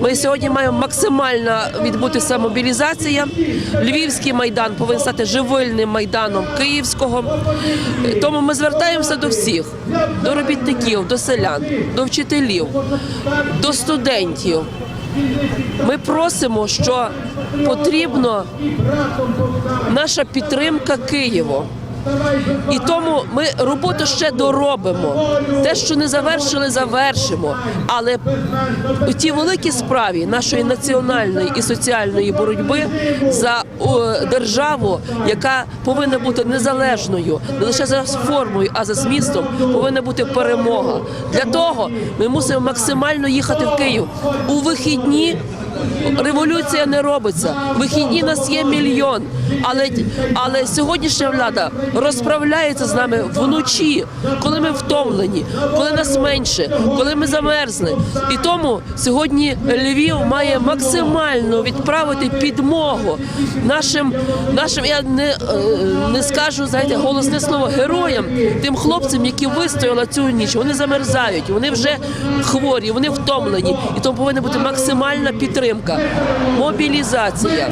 Ми сьогодні маємо максимально відбутися мобілізація. Львівський майдан повинен стати живильним майданом Київського. Тому ми звертаємося до всіх: до робітників, до селян, до вчителів, до студентів. Ми просимо, що потрібно наша підтримка Києву. І тому роботу ще доробимо. Те, що не завершили, завершимо. Але у тій великій справі нашої національної і соціальної боротьби за державу, яка повинна бути незалежною, не лише за формою, а за змістом, повинна бути перемога. Для того ми мусимо максимально їхати в Київ у вихідні. Революція не робиться. Вихідні нас є мільйон. Але, але сьогоднішня влада розправляється з нами вночі, коли ми втомлені, коли нас менше, коли ми замерзли. І тому сьогодні Львів має максимально відправити підмогу нашим, нашим я не, е, не скажу, знаєте, голосне слово героям, тим хлопцям, які вистояли цю ніч. Вони замерзають, вони вже хворі, вони втомлені. І тому повинна бути максимальна підтримка, мобілізація.